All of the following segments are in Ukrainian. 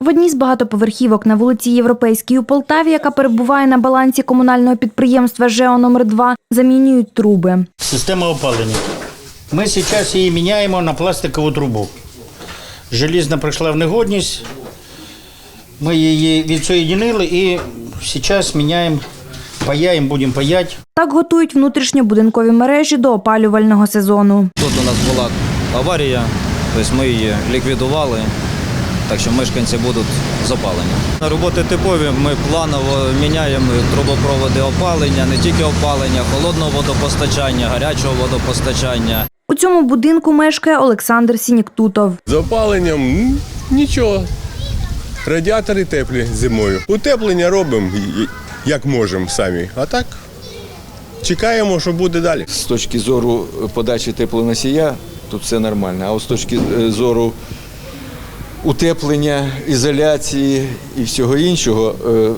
В одній з багатоповерхівок на вулиці Європейській у Полтаві, яка перебуває на балансі комунального підприємства ЖЕО номер 2 замінюють труби. Система опалення. Ми зараз її міняємо на пластикову трубу. Желізна прийшла в негодність. Ми її відсоєдинили і зараз міняємо, паяємо, будемо паяти. Так готують внутрішньобудинкові мережі до опалювального сезону. Тут у нас була аварія, тобто ми її ліквідували, так що мешканці будуть з опаленням. Роботи типові, ми планово міняємо трубопроводи опалення, не тільки опалення, холодного водопостачання, гарячого водопостачання. У цьому будинку мешкає Олександр Сініктутов. З опаленням нічого. Радіатори теплі зимою. Утеплення робимо як можемо самі. А так чекаємо, що буде далі. З точки зору подачі теплоносія тут все нормально. А з точки е, зору утеплення, ізоляції і всього іншого е,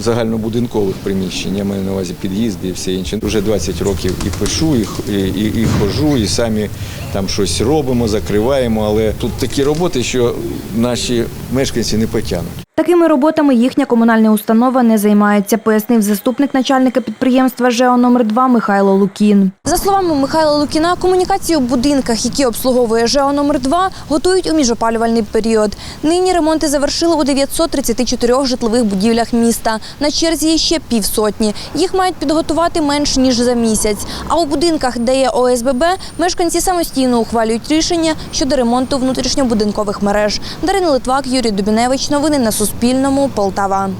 загальнобудинкових приміщень, я маю на увазі під'їзди і все інше. Вже 20 років і пишу, і, і, і хожу, і самі там щось робимо, закриваємо. Але тут такі роботи, що наші мешканці не потягнуть. Такими роботами їхня комунальна установа не займається, пояснив заступник начальника підприємства ЖЕО номер 2 Михайло Лукін. За словами Михайла Лукіна, комунікації у будинках, які обслуговує ЖЕО номер 2 готують у міжопалювальний період. Нині ремонти завершили у 934 житлових будівлях міста. На черзі є ще півсотні. Їх мають підготувати менш ніж за місяць. А у будинках, де є ОСББ, мешканці самостійно ухвалюють рішення щодо ремонту внутрішньобудинкових мереж. Дарина Литвак, Юрій Дубіневич. Новини на Суспільному. Полтава.